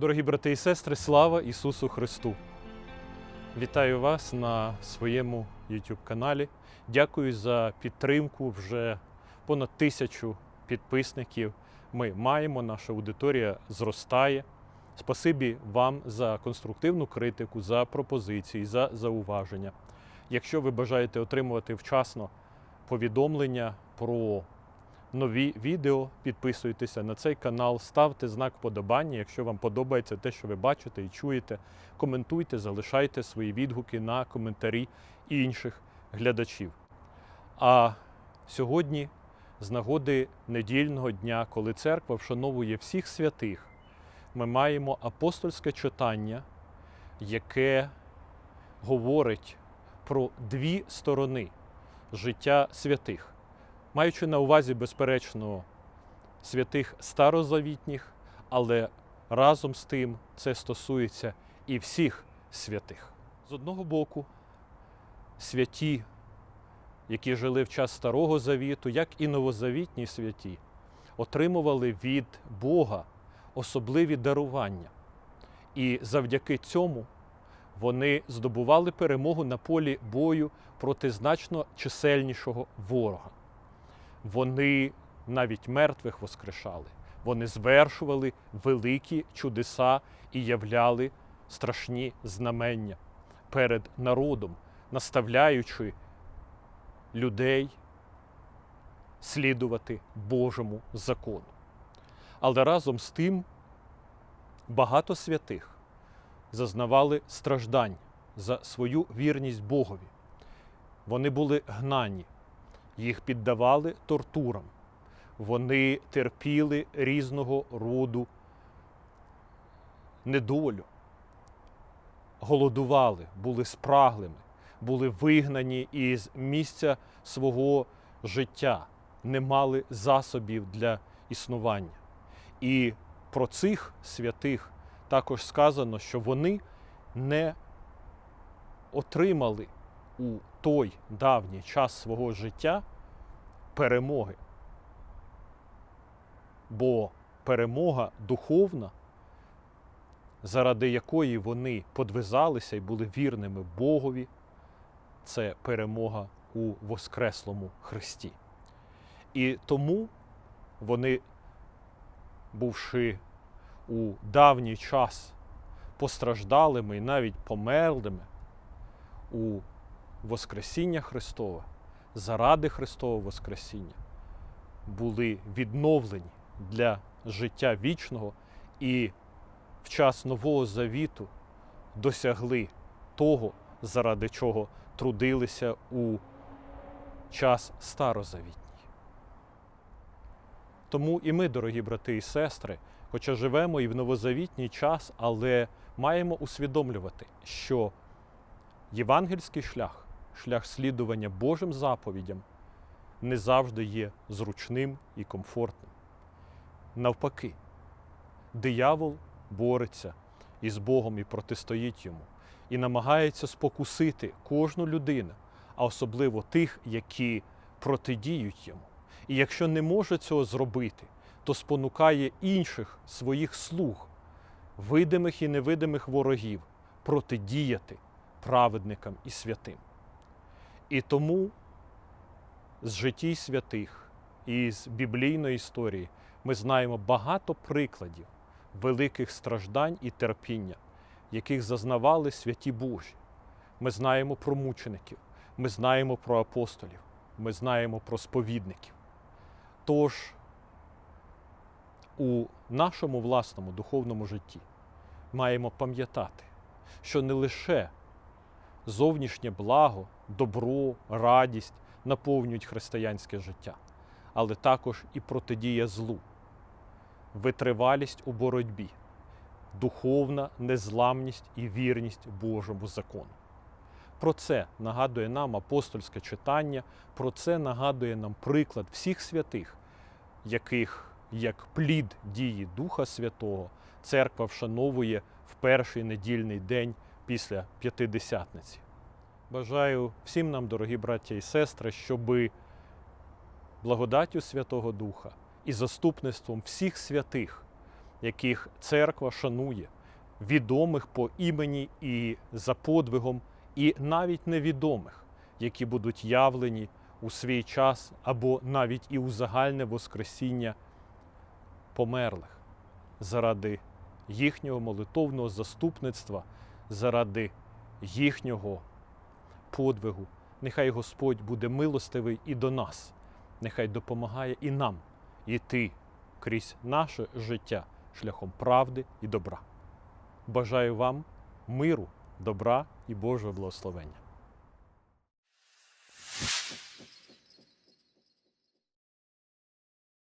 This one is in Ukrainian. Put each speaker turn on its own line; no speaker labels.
Дорогі брати і сестри, слава Ісусу Христу! Вітаю вас на своєму YouTube каналі. Дякую за підтримку. Вже понад тисячу підписників ми маємо. Наша аудиторія зростає. Спасибі вам за конструктивну критику, за пропозиції, за зауваження. Якщо ви бажаєте отримувати вчасно повідомлення про нові відео, підписуйтеся на цей канал, ставте знак вподобання, якщо вам подобається те, що ви бачите і чуєте. Коментуйте, залишайте свої відгуки на коментарі інших глядачів. А сьогодні, з нагоди недільного дня, коли церква вшановує всіх святих, ми маємо апостольське читання, яке говорить про дві сторони життя святих маючи на увазі, безперечно, святих старозавітніх, але разом з тим це стосується і всіх святих. З одного боку, святі, які жили в час Старого Завіту, як і новозавітні святі, отримували від Бога особливі дарування. І завдяки цьому вони здобували перемогу на полі бою проти значно чисельнішого ворога вони навіть мертвих воскрешали. Вони звершували великі чудеса і являли страшні знамення перед народом, наставляючи людей слідувати Божому закону. Але разом з тим багато святих зазнавали страждань за свою вірність Богові. Вони були гнані, їх піддавали тортурам, вони терпіли різного роду недолю, голодували, були спраглими, були вигнані із місця свого життя, не мали засобів для існування. І про цих святих також сказано, що вони не отримали у той давній час свого життя перемоги. Бо перемога духовна, заради якої вони подвизалися і були вірними Богові, це перемога у Воскреслому Христі. І тому вони, бувши у давній час постраждалими і навіть померлими у Воскресіння Христове, заради Христового Воскресіння, були відновлені для життя вічного і в час Нового Завіту досягли того, заради чого трудилися у час Старозавітній. Тому і ми, дорогі брати і сестри, хоча живемо і в новозавітній час, але маємо усвідомлювати, що євангельський шлях, шлях слідування Божим заповідям, не завжди є зручним і комфортним. Навпаки, диявол бореться із Богом і протистоїть йому, і намагається спокусити кожну людину, а особливо тих, які протидіють йому. І якщо не може цього зробити, то спонукає інших своїх слуг, видимих і невидимих ворогів, протидіяти праведникам і святим. І тому з житті святих і з біблійної історії ми знаємо багато прикладів великих страждань і терпіння, яких зазнавали святі Божі. Ми знаємо про мучеників, ми знаємо про апостолів, ми знаємо про сповідників. Тож у нашому власному духовному житті маємо пам'ятати, що не лише зовнішнє благо, добро, радість наповнюють християнське життя, але також і протидія злу, витривалість у боротьбі, духовна незламність і вірність Божому закону. Про це нагадує нам апостольське читання, про це нагадує нам приклад всіх святих, яких як плід дії Духа Святого церква вшановує в перший недільний день після п'ятидесятниці. Бажаю всім нам, дорогі браття і сестри, щоби благодаттю Святого Духа і заступництвом всіх святих яких церква шанує, відомих по імені і за подвигом, і навіть невідомих, які будуть явлені у свій час або навіть і у загальне Воскресіння померлих заради їхнього молитовного заступництва, заради їхнього подвигу. Нехай Господь буде милостивий і до нас, нехай допомагає і нам йти крізь наше життя шляхом правди і добра. Бажаю вам миру, добра і Божого благословення.